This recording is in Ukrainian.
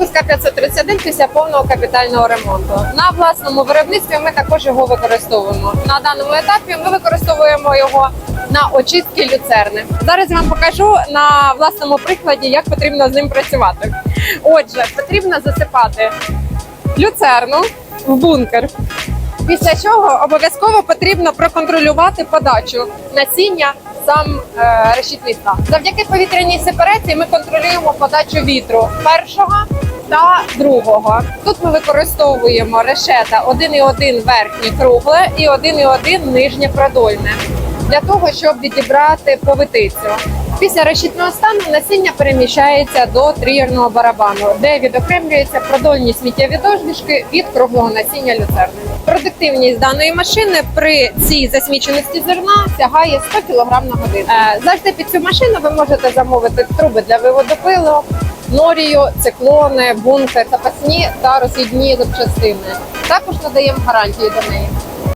СК 531 після повного капітального ремонту. На власному виробництві ми також його використовуємо. На даному етапі ми використовуємо його на очистки люцерни. Зараз я вам покажу на власному прикладі, як потрібно з ним працювати. Отже, потрібно засипати люцерну в бункер. Після чого обов'язково потрібно проконтролювати подачу насіння сам е, решітництва. Завдяки повітряній сепарації ми контролюємо подачу вітру першого та другого. Тут ми використовуємо решета 1,1 верхнє кругле і 1,1 нижнє продольне для того, щоб відібрати повитицю. Після решітного стану насіння переміщається до трієрного барабану, де відокремлюються продольні сміттєві дождички від круглого насіння люцерни. Продуктивність даної машини при цій засміченості зерна сягає 100 кг на годину. Е, Завжди під цю машину ви можете замовити труби для виводу пилу, норію, циклони, бункер, запасні та розхідні запчастини. Також надаємо гарантії до неї.